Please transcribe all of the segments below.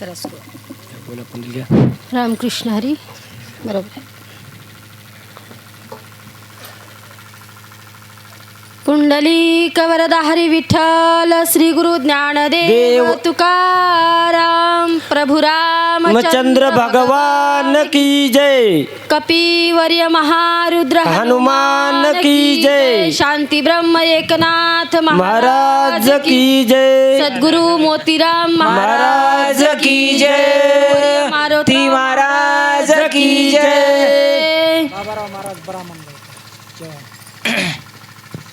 करा सुरू बोला पंडित घ्या रामकृष्ण हरी बरोबर. पुंडली कवरदा हरी विठ्ठल श्री गुरु ज्ञानदेव देव. तुकाराम. प्रभु राम चंद्र भगवान की जय। कपिवर्य महारुद्र हनुमान की जय. शांती ब्रह्म एकनाथ महाराज की जय। सद्गुरु मोतीराम महाराज की जय। मारुती ती महाराज की जय।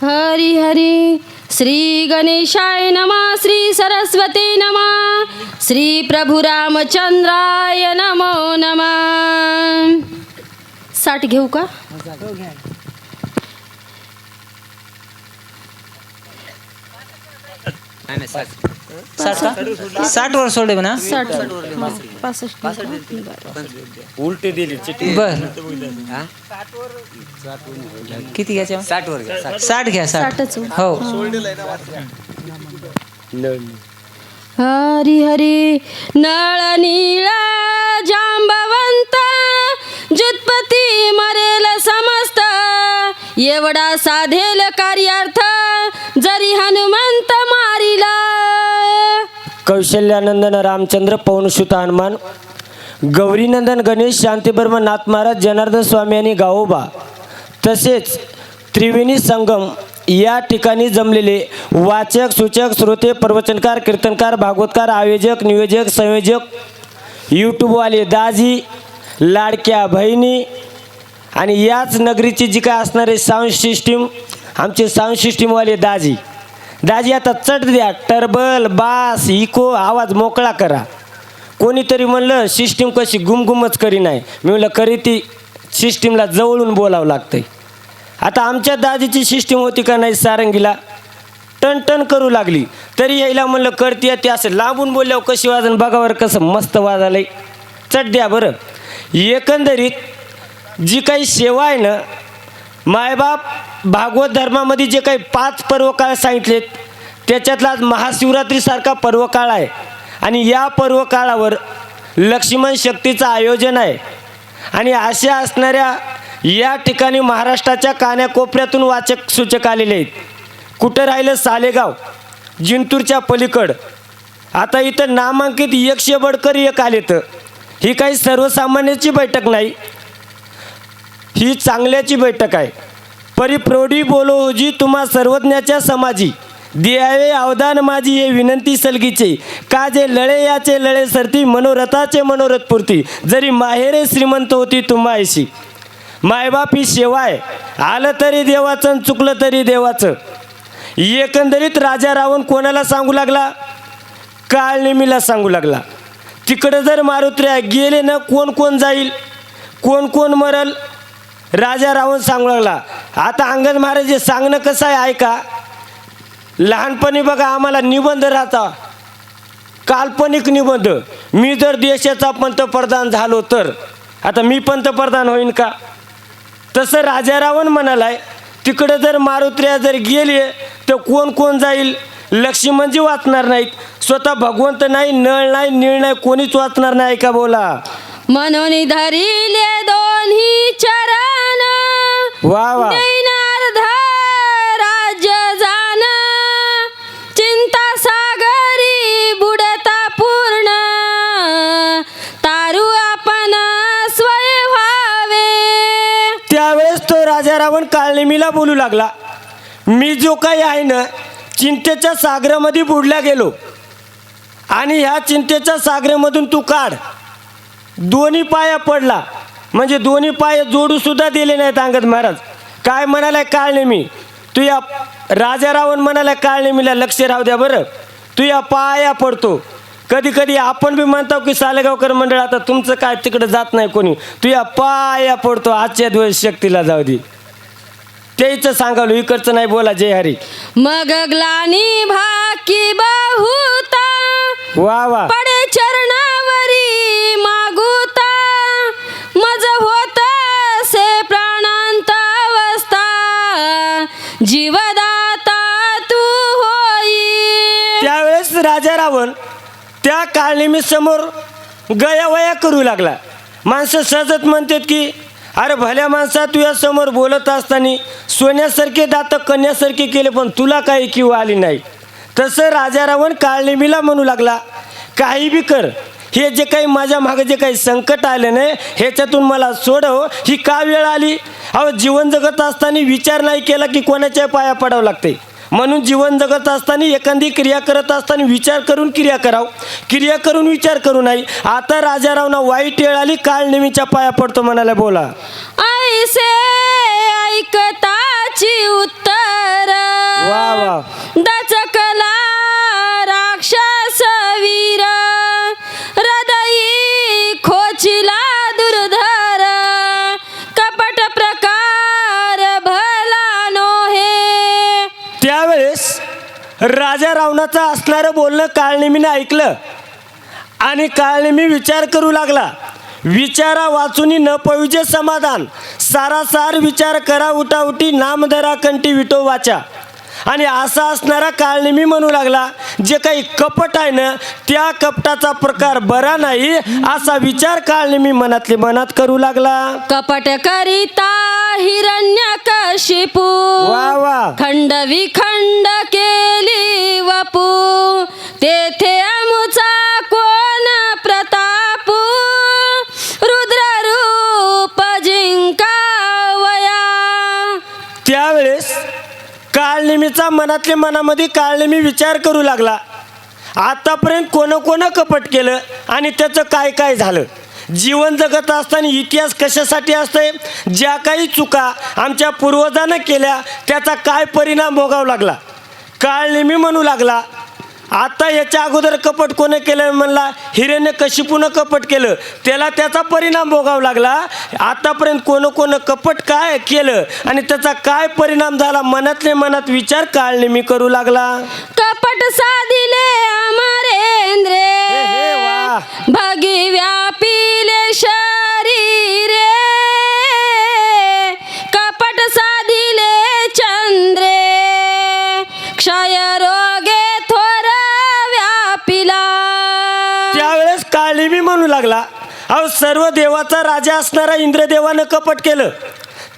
हरी हरी श्री गणेशाय नमा श्री सरस्वती नमा श्री प्रभु रामचंद्राय नमो नमा. साठ घेऊ का? साठ का? साठ वर सोडले म्हणा. साठ पासष्ट. उलटे दिली बर. किती घ्यायचे? साठ वर घ्या साठ. साठ घ्या साठ. साठच हो. हरी हरी नळ नीळ जांबवंत जुत्पती मरेल समस्त. एवढा साधेल कार्यार्थ कौशल्यानंदन रामचंद्र पवनसुत हनुमान गौरीनंदन गणेश शांतीबर्म नाथ महाराज जनार्दन स्वामी आणि गावोबा तसेच त्रिवेणी संगम या ठिकाणी जमलेले वाचक सूचक श्रोते प्रवचनकार कीर्तनकार भागवतकार आयोजक नियोजक संयोजक यूट्यूबवाले दाजी लाडक्या बहिणी आणि याच नगरीची जी काय असणारे साऊंड सिस्टीम आमचे साऊंड सिस्टीमवाले दाजी. दाजी आता चट द्या. टर्बल बास इको आवाज मोकळा करा. कोणीतरी म्हणलं सिस्टीम कशी गुमगुमच करी नाही. मी म्हणलं करी ती सिस्टीमला जवळून बोलावं लागतंय. आता आमच्या दाजीची सिस्टीम होती का नाही सारंगीला? टन टन करू लागली. तरी यायला म्हणलं करते ते. असं लांबून बोलल्यावर कशी वाजन बघावर कसं मस्त वाजालंय. चट द्या बरं. एकंदरीत जी काही सेवा आहे ना मायबाप भागवत धर्मामध्ये जे काही पाच पर्वकाळ सांगितलेत त्याच्यातला आज महाशिवरात्रीसारखा पर्वकाळ आहे. आणि या पर्वकाळावर लक्ष्मण शक्तीचं आयोजन आहे. आणि अशा असणाऱ्या या ठिकाणी महाराष्ट्राच्या कान्याकोपऱ्यातून वाचक सूचक आलेले आहेत. कुठं राहिलं सालेगाव जिंतूरच्या पलीकड. आता इथं नामांकित यक्षबडकर एक आले तर ही काही सर्वसामान्याची बैठक नाही. ही चांगल्याची बैठक आहे. परिप्रौढी बोलो होजी तुम्हा सर्वज्ञाच्या समाजी. दियावे अवदान माझी हे विनंती सलगीचे. का जे लळे याचे लळे सरती मनोरथाचे मनोरथ पुरती. जरी माहेरे श्रीमंत होती तुम्हाशी मायबाप ही सेवा आलं तरी देवाचं चुकलं तरी देवाचं. एकंदरीत राजा रावण कोणाला सांगू लागला? काळनेमीला सांगू लागला. तिकडं जर मारुत्र्या गेले ना कोण कोण जाईल? कोण कोण मरल? राजा रावण सांगू लागला. आता अंगद महाराज सांगणं कसं आहे ऐका. लहानपणी बघा आम्हाला निबंध राहता. काल्पनिक निबंध. मी जर देशाचा पंतप्रधान झालो तर. आता मी पंतप्रधान होईन का? तसं राजा रावण म्हणालाय तिकडं जर मारुत्र्या जर गेले तर कोण कोण जाईल? लक्ष्मणजी वाचणार नाहीत. स्वतः भगवंत नाही नळ नाही नीळ नाही कोणीच वाचणार नाही का बोला. म्हणून धरिले दोन्ही चरण वा वा. नैनार्ध राज्य जाण चिंता सागरी बुडता पूर्ण तारू आपण स्वय व्हावे. त्यावेळेस तो राजा रावण काळनेमीला बोलू लागला मी जो काही आहे ना चिंतेच्या सागरामध्ये बुडल्या गेलो. आणि ह्या चिंतेच्या सागरामधून तू काढ. दोन्ही पाया पडला. म्हणजे दोन्ही पाय जोडू सुद्धा दिले नाहीत अंगद महाराज. काय म्हणालाय काळनेमी तू या राजा रावण काळ नेमीला लक्ष राहू द्या बरं. तू या पाया पडतो. कधी कधी आपण बी म्हणतो की सालेगावकर मंडळ आता तुमचं काय तिकडं जात नाही कोणी. तू या पाया पडतो. आजच्या दिवस शक्तीला जाऊ दे. त्याचं सांगालो इकडचं नाही बोला जय हरी. मग ग्लानी भाकी बहुता वा वा. पडे चरणावरी मागुता मज होत से प्राणांत अवस्था जीवदाता तू होई. त्यावेळेस राजा रावण त्या काळनिमी समोर गयावया करू लागला. माणसं सहजच म्हणतात की अरे भल्या माणसा तुझ्या समोर बोलत असताना सोन्यासारखे दात कन्यासारखे केले पण तुला काही किव आली नाही. तसं राजा रावण काळनिमीला म्हणू लागला काही बी कर. हे जे काही माझ्या मागे जे काही संकट आले नाही ह्याच्यातून मला सोडव. ही का वेळ आली? अहो जीवन जगत असताना विचार नाही केला की कोणाच्या पाया पडावं लागते म्हणून जीवन जगत असताना एखादी क्रिया करत असताना विचार करून क्रिया कराव. क्रिया करून विचार करू नाही. आता राजारावना वाईट वेळ आली काळ नेहमीच्या पाया पडतो म्हणाला बोला. ऐसे ऐकत राजा रावणाचं असणारं बोलणं काळनेमीने ऐकलं आणि काळनेमी विचार करू लागला. विचारा वाचूनी न पविजे समाधान. सारासार विचार करा उठाउटी नामधरा कंटी विटो वाचा. आणि असा असणारा काळनेमी म्हणू लागला जे काही कपट आहे ना त्या कपटाचा प्रकार बरा नाही असा विचार काळनेमी मनातले मनात करू लागला. कपट करिता हिरण्य कशिपू वा वा. खंड विखंड केली वपू. मनातले मनामध्ये मनामध्ये काळनिमी विचार करू लागला. आतापर्यंत कोणं कोणं कपट केलं आणि त्याचं काय काय झालं? जीवन जगत असताना इतिहास कशासाठी असतंय? ज्या काही चुका आमच्या पूर्वजानं केल्या त्याचा काय परिणाम भोगावा लागला? काळनिमी म्हणू लागला आता याच्या अगोदर कपट कोणी केलं म्हणला हिरेने कशिपूनं कपट केलं? त्याला त्याचा परिणाम भोगावा लागला. आतापर्यंत कोण कोण कपट काय केलं आणि त्याचा काय परिणाम झाला मनातले मनात विचार काळने मी करू लागला. कपट साधिले अमरेंद्रे. भगी व्यापिले देवाचा राजा असणारा इंद्रदेवानं कपट केलं.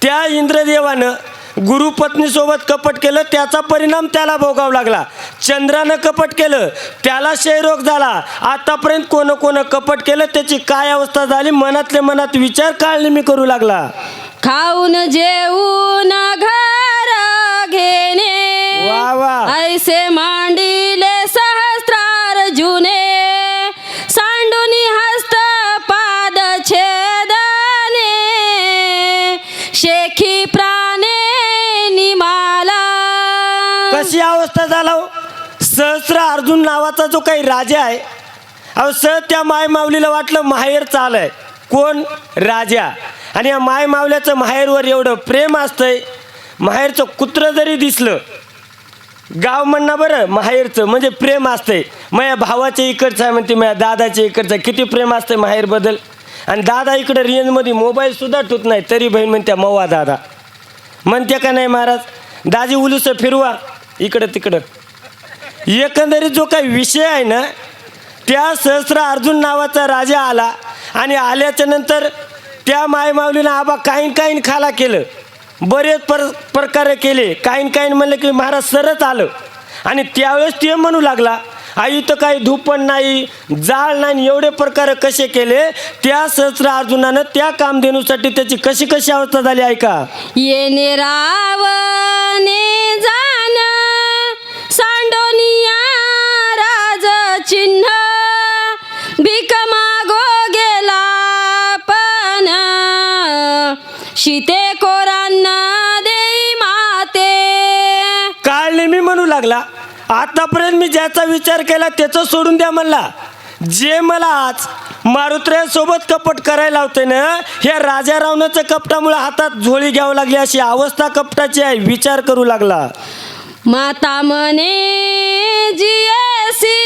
त्या इंद्रदेवानं गुरुपत्नीसोबत कपट केलं त्याचा परिणाम त्याला भोगावा लागला. चंद्रानं कपट केलं त्याला क्षयरोग झाला. आतापर्यंत कोण कोण कपट केलं त्याची काय अवस्था झाली मनातल्या मनात विचार काळणी मी करू लागला. खाऊन जेवून घर घेणे. वा वा. ऐसे मांडिले सहस्रार अशी अवस्था झाला हो? सहस्र अर्जुन नावाचा जो काही राजा आहे अहो सहज त्या मायमावलीला वाटलं माहेर चालय. कोण? राजा. आणि या मायमावल्याचं माहेरवर एवढं प्रेम असतंय माहेरचं कुत्रं जरी दिसलं गाव म्हणणं बरं माहेरचं म्हणजे प्रेम असतंय. माझ्या भावाच्या इकडचं आहे म्हणते माझ्या दादाच्या इकडचं किती प्रेम असतंय माहेरबद्दल आणि दादा इकडं रेंजमध्ये मोबाईलसुद्धा ठेवत नाही तरी बहीण म्हणत्या मवा दादा. म्हणते का नाही महाराज दाजी उलूस फिरवा. इकडं तिकडं. एकंदरीत जो काही विषय आहे ना त्या सहस्र अर्जुन नावाचा राजा आला आणि आल्याच्यानंतर त्या मायमाऊलीनं आबा काहीन काहीन खाला केलं. बरेच पर प्रकारे केले. काहीन काहीन म्हणलं की महाराज सरच आलं. आणि त्यावेळेस ते म्हणू लागला आई तर काही धुपण नाही जाळ नाही एवढे प्रकार कसे केले? त्या सहस्र अर्जुनानं त्या कामधेनूसाठी त्याची कशी कशी अवस्था झाली ऐका. येणे रावणे शीते कोरांना देई माते. काळ मी म्हणू लागला आतापर्यंत मी ज्याचा विचार केला त्याचं सोडून द्या म्हणला. जे मला आज मारुत्र्यासोबत कपट करायला लावते ना ह्या राजा रावणाच्या कपटामुळे हातात झोळी घ्यावं लागली अशी अवस्था कपटाची आहे विचार करू लागला. माता म्हणे जियसी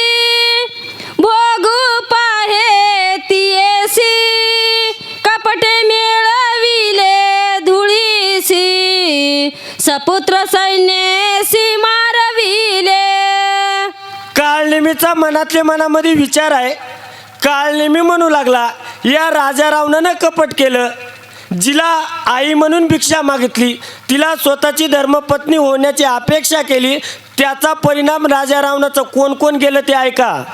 भोगू पाहे. सपुत्र सैन्यसी मारविले. काळने काळनेमीचा मनातले मनामध्ये विचार आहे. काळनेमी म्हणू लागला या राजा रावणानं कपट केलं. जिला आई म्हणून भिक्षा मागितली तिला स्वतःची धर्मपत्नी होण्याची अपेक्षा केली त्याचा परिणाम राजा रावणाचं कोण कोण गेलं ते ऐका.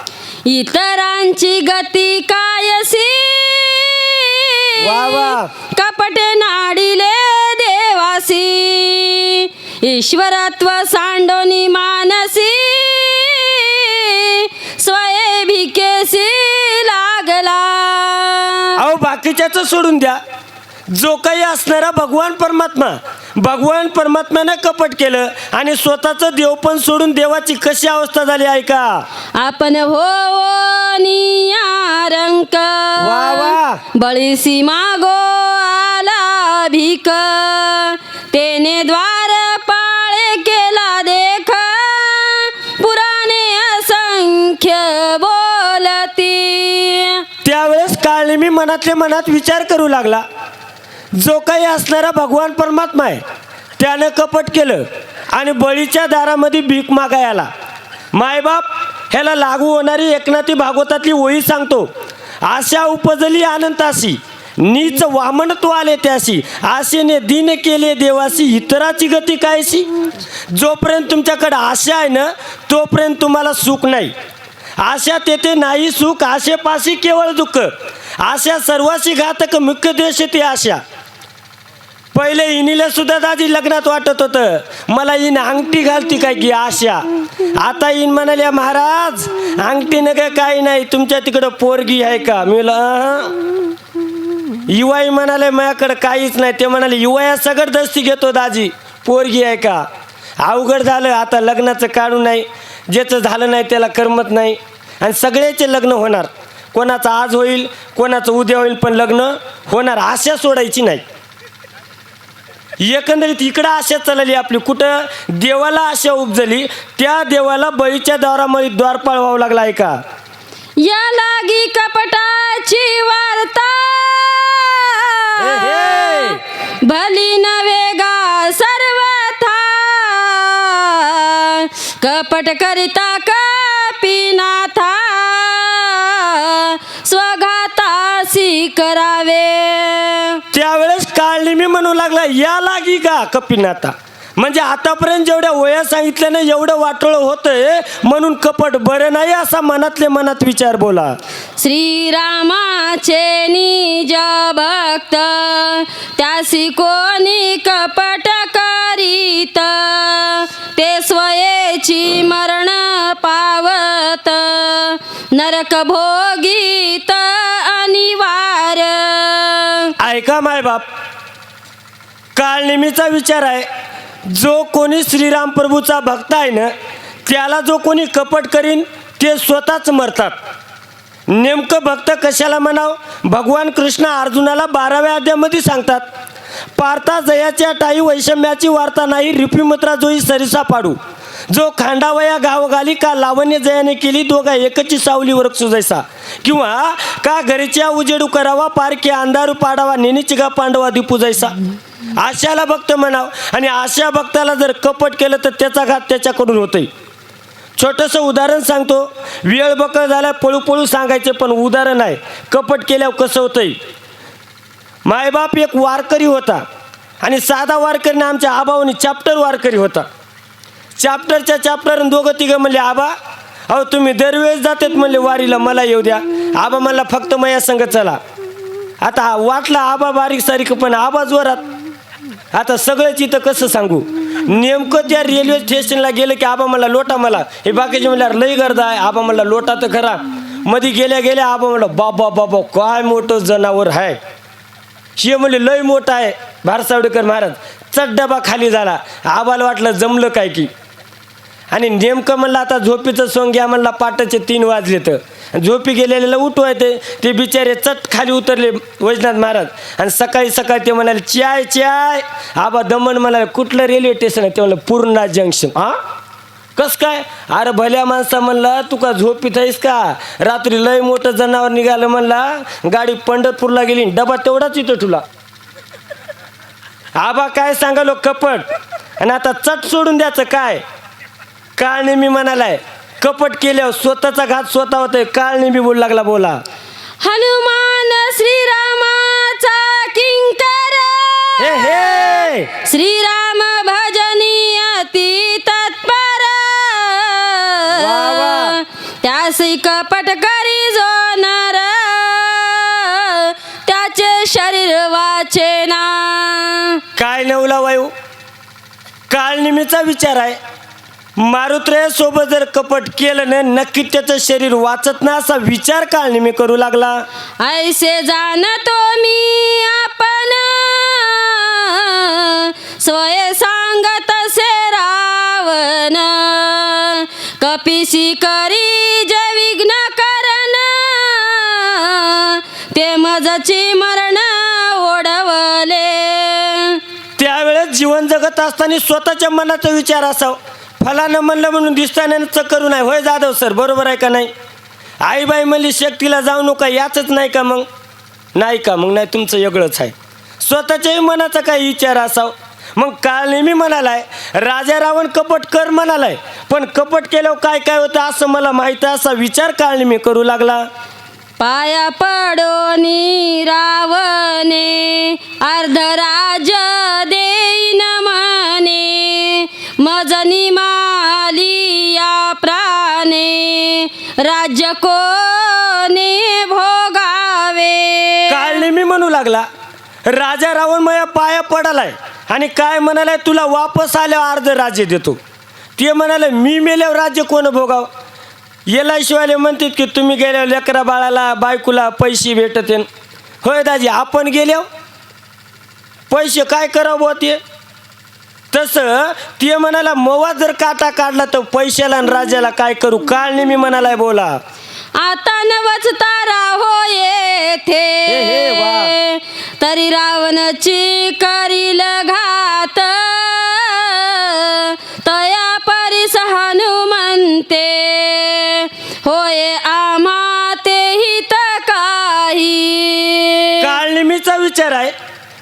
इतरांची गती कायसी. वा वा. कपटे नाडिले देवासी. ईश्वरत्व सांडोनी मानसी. स्वये भिकेसी लागला. अहो बाकीच्याचं सोडून द्या. जो काही असणारा भगवान परमात्मा भगवान परमात्म्यानं कपट केलं आणि स्वतःचं देव पण सोडून देवाची कशी अवस्था झाली ऐका. आपण हो नियारंक वा वा. बळीसी मागो आला भीक. तेने द्वार पाळे केला देख. पुराणे असंख्य बोलती. त्यावेळेस काळनेमी मनातल्या मनात विचार करू लागला. जो काही असणारा भगवान परमात्मा आहे त्यानं कपट केलं आणि बळीच्या दारामध्ये भीक मागाय आला. मायबाप ह्याला लागू होणारी एकनाथी भागवतातली ओळी सांगतो आशा उपजली अनंताशी नीच वामनत्व आले त्याशी आशेने दिन केले देवाशी इतराची गती कायशी जोपर्यंत तुमच्याकडे आशा आहे ना तोपर्यंत तुम्हाला सुख नाही. आशा तेथे नाही सुख आशेपाशी केवळ दुःख. आशा सर्वाशी घातक मुख्य देश ती आशा. पहिले इनीला सुद्धा दादी लग्नात वाटत होतं. मला इन अंगठी घालती काय की आशा. आता इन म्हणाल्या महाराज अंगठी न काय काही नाही. तुमच्या तिकडं पोरगी आहे का? मी युवाई म्हणाले माझ्याकडं काहीच नाही. ते म्हणाले युवाया सगळं दस्ती घेतो दाजी. पोरगी आहे का? अवघड झालं. आता लग्नाचं काढू नाही. ज्याचं झालं नाही त्याला करमत नाही. आणि सगळ्याचे लग्न होणार. कोणाचं आज होईल कोणाचं उद्या होईल पण लग्न होणार आशा सोडायची नाही. एकंदरीत इकडं आशा चालली आपली. कुठं देवाला आशा उपजली त्या देवाला बळीच्या दारामध्ये द्वारपाळ व्हावं लागला आहे का? या लागी कपटाची वार्ता. भली नवे गा सर्वथा. कपट करिता लागला या लागी का कपिनाथा म्हणजे आतापर्यंत जेवढ्या वया सांगितल्या नाही एवढं वाटोळं होतंय म्हणून कपट बरं नाही असा मनातले मनात विचार बोला. श्रीरामाचे निज भक्त त्यासी कोणी कपट करीत ते स्वयेची मरण पावत नरक भोगीत अनिवार्य. ऐका मायबाप काळनेमीचा विचार आहे. जो कोणी श्रीराम प्रभूचा भक्त आहे ना त्याला जो कोणी कपट करीन ते स्वतःच मरतात. नेमकं भक्त कशाला म्हणाव? भगवान कृष्ण अर्जुनाला बाराव्या अध्यामध्ये सांगतात पार्था जयाच्या टाई वैषम्याची वार्ता नाही रिपीमुत्रा जोई सरिसा पाडू. जो खांडावया गावगाली का लावण्य जयाने केली दोघा एकची सावली वृक्ष सुजायसा किंवा का घरीच्या उजेडू करावा पारखे अंधारू पाडावा नेनीची पांडवा दीपू जायसा आशाला भक्त म्हणाव. आणि आशा भक्ताला जर कपट केलं तर त्याचा घात त्याच्याकडून होतोय. छोटंसं उदाहरण सांगतो. वेळ बकळ झाला पळू पळू सांगायचे पण उदाहरण आहे कपट केल्यावर कसं होतंय? मायबाप एक वारकरी होता. आणि साधा वारकरीने आमच्या आबावानी चॅप्टर वारकरी होता. चॅप्टरच्या चॅप्टर दोघं तिघं म्हणले आबा अहो तुम्ही दरवेळेस जातात म्हणले वारीला मला येऊ द्या. आबा म्हणला फक्त मया संग चला. आता वाटला आबा बारीक सारीक पण आबा जोरात आता सगळंच इथं कसं सांगू? नेमकं त्या रेल्वे स्टेशनला गेलं की आबा मला लोटा मला. हे बाकीचे म्हणल्यावर लई गर्दा आहे. आबा म्हणला लोटा तर खरा. मध्ये गेल्या गेल्या आबा म्हणलं बाबा बाबा काय मोठं जनावर आहे शिव म्हणले लय मोठा आहे. भारसावडेकर महाराज चट डबा खाली झाला. आबाला वाटलं जमलं काय की? आणि नेमकं म्हणलं आता झोपीचं सोंग घ्या म्हणला पाटाचे तीन वाजले तर झोपी गेलेल्याला उठवायचे ते. बिचारे चट खाली उतरले वैजनाथ महाराज. आणि सकाळी सकाळी ते म्हणाले चाय चाय. आबा दमन म्हणाले कुठलं रेल्वे स्टेशन आहे? ते म्हणलं पूर्णा जंक्शन हां कस काय? अरे भल्या माणसा म्हणला तू का झोपीत आहेस का? रात्री लय मोठं जनावर निघालं म्हणला. गाडी पंढरपूरला गेली डबा तेवढाच इथं तुला आबा काय सांगालो कपट. आणि आता चट सोडून द्यायचं काय? काय नेहमी म्हणालाय कपट केल्यावर स्वतःचा घात स्वतः होतोय काळ नेहमी बोलू लागला बोला. हनुमान श्रीरामाचा किंकर. हे हे! श्रीराम भजनी अति तत्पर. वा, वा. त्यासी कपट करी जो नर त्याचे शरीर वाचे ना. काय नवला वायू काळ नेहमीचा विचार आहे. मारुत्र्या सोबत जर कपट केलं ना नक्की त्याचं शरीर वाचत ना असा विचार काळ नेहमी करू लागला. ऐसे जाणतो मी आपण. स्वय सांगत से रावण. कपिसी करी जे विघ्न करण. ते मजची मरण ओढवले. त्यावेळेस जीवन जगत असताना स्वतःच्या मनाचा विचार असावा. फलानं म्हणलं म्हणून दिसताना करू नाही. होय जाधव सर बरोबर आहे का नाही? आईबाई म्हणली शक्तीला जाऊ नका याचच नाही का मग? नाही का मग? नाही तुमचं वेगळंच आहे. स्वतःच्याही मनाचा काही विचार असाव. मग काल नेहमी म्हणालाय राजा रावण कपट कर म्हणालाय पण कपट केल्यावर काय काय होतं असं मला माहीत आहे असा विचार काल नेहमी करू लागला. पाया पडोनी रावणे अर्धराज देईन माने. मजनी माली या प्राणे. राज्य कोणी भोगावे? काळ नेहमी म्हणू लागला राजा रावण माझ्या पाया पडालाय आणि काय म्हणालाय तुला वापस आल्यावर अर्ध राज्य देतो. ते म्हणाले मी मेल्यावर राज्य कोण भोगाव? एल शिवाले म्हणतात की तुम्ही गेल्यावर लेकरा बाळाला बायकोला पैसे भेटत होय दाजी आपण गेल्यावर? पैसे काय करावं ते? तसं ते म्हणाला मवा जर काटा काढला तर पैशाला आणि राजाला काय करू? काळ नेहमी म्हणालाय बोला. आता नवच तारा हो येथे वा. तरी रावणची करील घात. तया परिस हनुमंते. होय आम्हा ते हित काही. काळ नेहमीचा विचार आहे.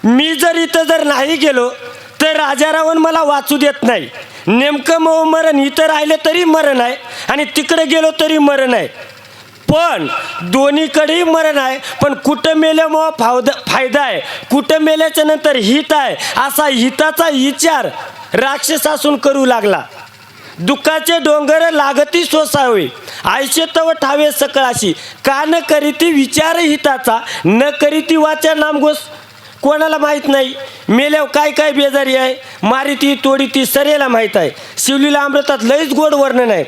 मी जर इथं जर नाही गेलो तर राजारावण मला वाचू देत नाही. नेमकं मग मरण इथं राहिलं तरी मरण आहे आणि तिकडे गेलो तरी मरण आहे. पण दोन्हीकडेही मरण आहे पण कुठं मेल्यामुळं फावद फायदा आहे? कुठं मेल्याच्या नंतर हित आहे? असा हिताचा विचार राक्षसासून करू लागला. दुःखाचे डोंगर लागती सोसावे आयशे तव ठावे सकळाशी. का न करीती विचार हिताचा न करीती वाचा नामगोस कोणाला माहीत नाही. मेल्यावर काय काय बेजारी आहे? मारिती तोडीती सरेला माहीत आहे. शिवलीला अमृतात लईच गोड वर्णन आहे.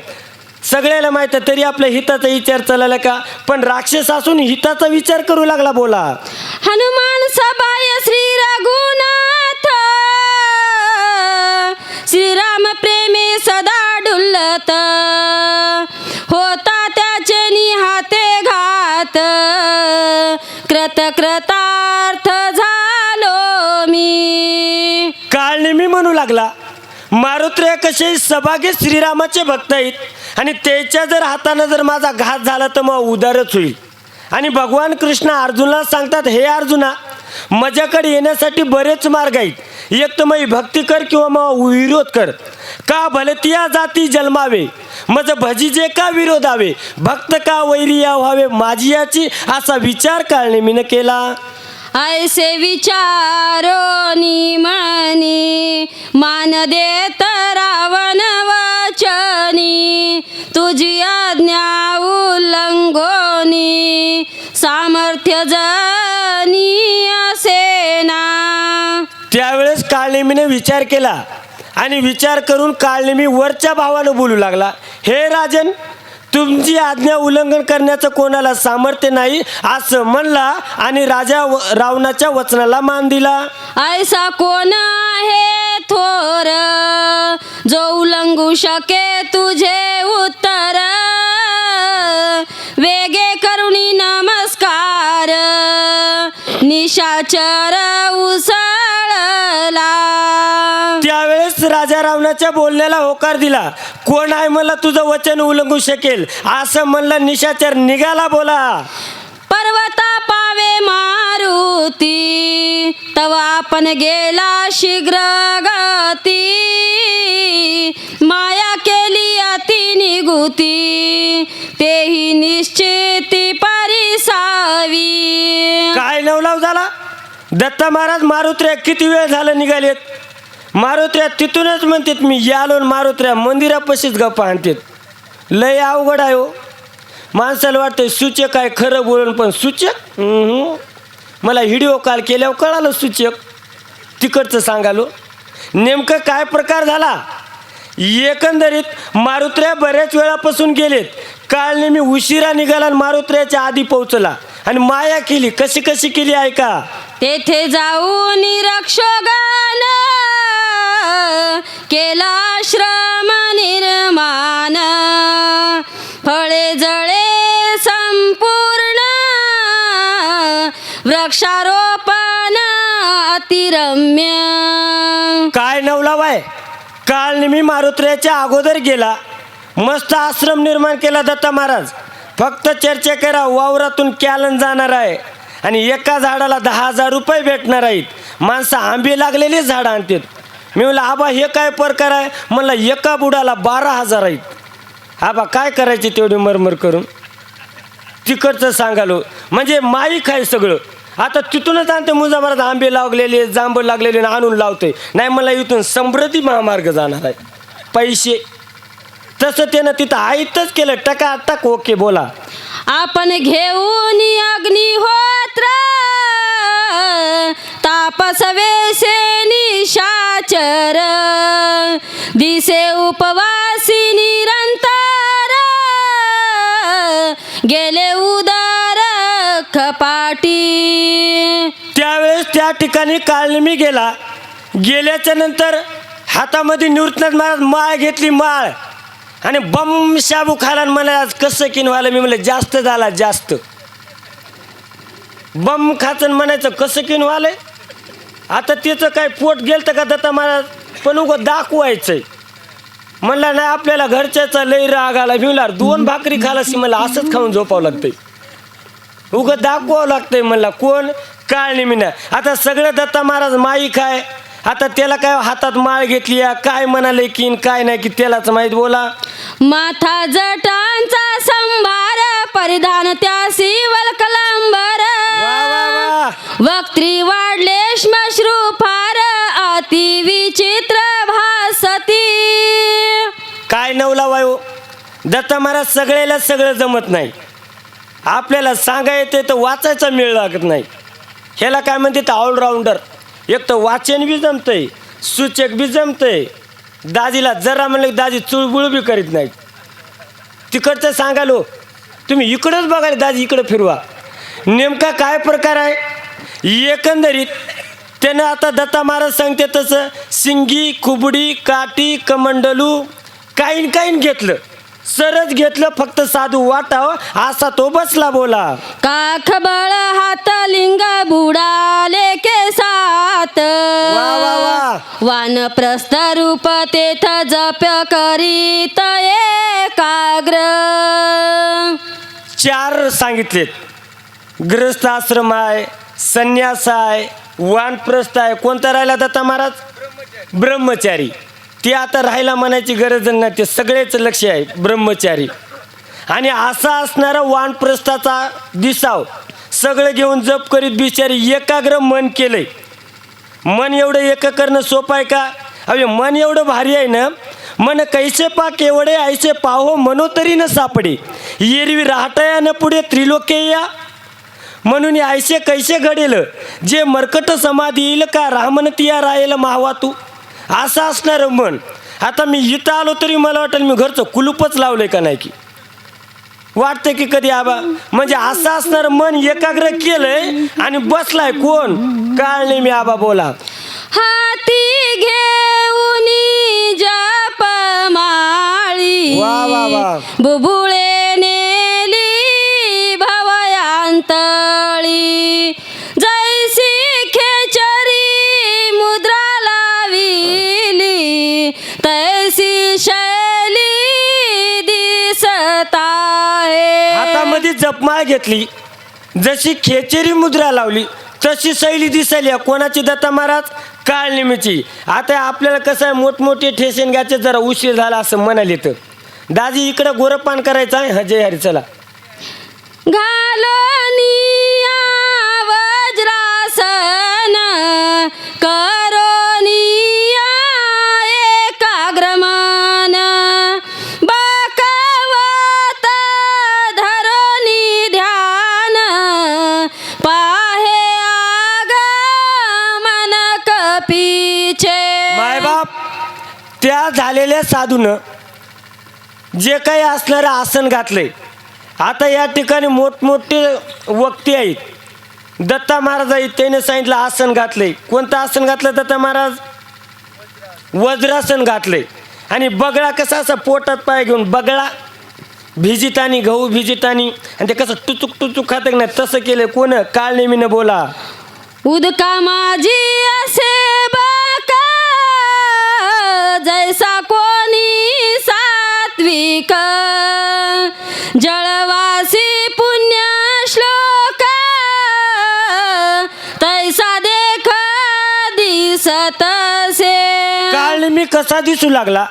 सगळ्याला माहीत आहे तरी आपल्या हिताचा विचार चालला का? पण राक्षस असून हिताचा विचार करू लागला बोला. हनुमान सबाय श्री रघुनाथ. श्रीराम प्रेमे सदा डुलत. होता त्याचे निहाते घात. कृत कृतार्थ झालो काळ नेहमी म्हणू लागला मारुत्र्य कसे सभागे श्रीरामाचे भक्त आहेत आणि त्याच्या जर हातानं जर माझा घात झाला तर मग उदारच होईल. आणि भगवान कृष्ण अर्जुनाला सांगतात हे अर्जुना माझ्याकडे येण्यासाठी बरेच मार्ग आहेत. एक तर मग भक्ती कर किंवा मग विरोध कर. का भलतिया जाती जन्मावे? मज भजीजे का विरोधावे? भक्त का वैरी या व्हावे माझी याची असा विचार काळ नेहमीनं केला. ऐसे विचारो मनी मान देत रावण वचनी तुझी आज्ञा उल्लंघोनी सामर्थ्य जनी असेना त्यावेळेस काळनेमीने विचार केला आणि विचार करून काळनेमी वरच्या भावानं बोलू लागला हे राजन तुमची आज्ञा उल्लंघन करण्याचं कोणाला सामर्थ्य नाही असं म्हणला आणि राजा रावणाच्या वचनाला मान दिला. ऐसा कोण आहे थोर जो उलंगू शके तुझे उत्तर? वेगे करुणी नमस्कार निशाचर उसळला. राजा रावणाच्या बोलण्याला होकार दिला. कोण आहे मला तुझं वचन उल्लंघू शकेल? असं म्हणलं निशाचर निघाला बोला. पर्वता पावे मारुती तव आपण गेला शीघ्र गती. माया केली अति निगुण गुती तेही निश्चिती परिसावी. काय नवलाव झाला? दत्ता महाराज मारुत्र्या किती वेळ झालं निघालेत? मारुत्र्या तिथूनच म्हणतात मी यालो मारुत्र्या मंदिरापाशीच गप्पा आणतात. लय अवघड आहे हो. माणसाला वाटतं सूचक आहे खरं बोलून पण सूचक? मला व्हिडिओ कॉल केल्यावर कळालं सूचक. तिकडचं सांगालो. नेमकं काय प्रकार झाला? एकंदरीत मारुत्र्या बऱ्याच वेळापासून गेलेत. काल नेहमी उशिरा निघाला आणि मारुत्र्याच्या आधी पोहोचला. आणि माया केली. कशी कशी केली ऐका. तेथे जाऊन रक्षोगान रम्या. काय नवलाव आहे काल नेहमी मारुत्र्याच्या अगोदर गेला. मस्त आश्रम निर्माण केला दत्ता महाराज. फक्त चर्चा करा वावरातून कॅलन जाणार आहे. आणि एका झाडाला दहा हजार रुपये भेटणार आहेत. माणसं आंबे लागलेली झाडं आणतात. मी म्हणलं आबा हे काय प्रकार आहे? म्हणलं एका बुडाला बारा हजार आहेत. आबा काय करायचे तेवढी मरमर करून? तिकडचं सांगालो. म्हणजे माईक आहे सगळं. आता तिथूनच आणते मुजामारात आंबे लागलेले जांभळ लागलेले आणि आणून लावते. नाही मला इथून समृद्धी महामार्ग जाणार आहे. पैसे. तसं त्यानं तिथं आयतच केलं. टका टक ओके बोला. आपण घेऊन अग्निहोत्र तापस वेसे निशाचर. दिसे उपवासी निरंतर. गेले उदार खपा खपाटी त्यावेळेस त्या ठिकाणी कालमी गेला. गेल्याच्यानंतर हातामध्ये निवृत्तनाथ महाराज माळ घेतली माळ. आणि बम शाबू खाला आणि मला आज कसं किनवायला मी म्हणलं जास्त झाला जास्त. बम खाचन म्हणायचं कसं किनवालंय? आता त्याचं काय पोट गेलं का दत्ता महाराज? पण उगं दाखवायचंय. म्हणलं नाही आपल्याला घरच्याचा लई राग आला. मी म्हणला दोन भाकरी खालासी? मला असंच खाऊन झोपावं लागतंय. उगं दाखवावं लागतंय म्हणला कोण? काळ निमिना आता सगळं दत्ता महाराज माईक आहे. आता त्याला काय हातात माळ घेतली काय म्हणाले की काय नाही की त्यालाच माहीत? बोला. माथा जटांचा संभार परिधान त्यासी वल्कलांबर वा वा वा. वक्त्री वाढले श्मश्रू फार अति विचित्र भासती. काय नवला वायू दत्ता महाराज सगळ्याला सगळं जमत नाही. आपल्याला सांगा येते तर वाचायचा मेळ लागत नाही. ह्याला काय म्हणते तर ऑलराऊंडर एक तर वाचन बी जमतंय सूचक बी जमतंय. दाजीला जरा म्हणलं दाजी चुळबुळ बी करीत नाही तिकडचं सांगालो तुम्ही इकडंच बघाल दाजी इकडं फिरवा. नेमका काय प्रकार आहे? एकंदरीत त्यानं आता दत्ता महाराज सांगते तसं सिंगी खुबडी काठी कमंडलू काहीन काहीन घेतलं. सरच घेतलं फक्त साधू वाटाव असा तो बसला बोला. का खबळ हात लिंग बुडाले केसात वा वा वा. वानप्रस्थ रूप तेथ जप करीत एकाग्र. चार सांगितलेत. ग्रस्त आश्रम आहे संन्यास आहे वानप्रस्थ आहे. कोणता राहिला दत्ता महाराज? ब्रह्मचारी. ते आता राहायला म्हणायची गरज नाही ते सगळेच लक्ष आहे ब्रह्मचारी. आणि असा असणारा वानप्रस्थाचा दिसाव सगळं घेऊन जप करीत बिचारी एकाग्र मन केलंय. मन एवढं एक करणं सोपं आहे का? अरे मन एवढं भारी आहे ना? मन कैसे पा केवढे ऐसे पाहो मनो तरी न सापडे. येरवी राहटया न पुढे त्रिलोके या. म्हणून ऐसे कैसे घडेल? जे मरकट समाधी येईल का? रामनतिया राहील महावा तू. असं असणारं मन. आता मी इथं आलो तरी मला वाटेल मी घरचं कुलूपच लावलंय का नाही की? वाटतं की कधी आबा म्हणजे असं असणार मन एकाग्र केलंय आणि बसलाय कोण? काळ नाही मी आबा बोला. हाती घेऊन जप माळी. वा, वा, वा. बुबुळे नेली भवयांतळी जपमाळ घेतली. जशी खेचेरी मुद्रा लावली तशी शैली दिसायली कोणाची दत्ता महाराज? काळनिमीची आता आपल्याला कसं आहे मोठमोठे ठेसेन घ्यायचे जरा उशीर झाला असं म्हणाले तर. दाजी इकडं गोरपान करायचं आहे. हजे हरी चला. घालोनिया साधूनं जे काही असणारं आसन घातलंय. आता या ठिकाणी मोठमोठे वक्ते आहेत. दत्ता महाराज आहेत त्याने सांगितलं आसन घातलंय. कोणतं आसन घातलं दत्ता महाराज? वज्रासन घातलंय. आणि बगळा कसा असा पोटात पाय घेऊन बगळा भिजितानी गहू भिजितानी आणि ते कसं टुचुक टुचुक खात नाही तसं केलं कोण? काळ नेमीनं बोला उदका माझी असे बाका जैसा मी कसा दिसू लागला?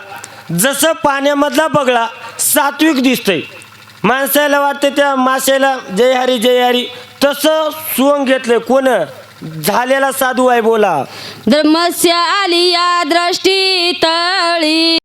जसं पाण्यामधला बगळा सात्विक दिसतंय. माणसाला वाटतं त्या माशाला जय हरी जय हरी. तसं सुवंग घेतलंय. कोण? झालेला साधू आहे बोला. धर्मस्य आलिया दृष्टी तळी.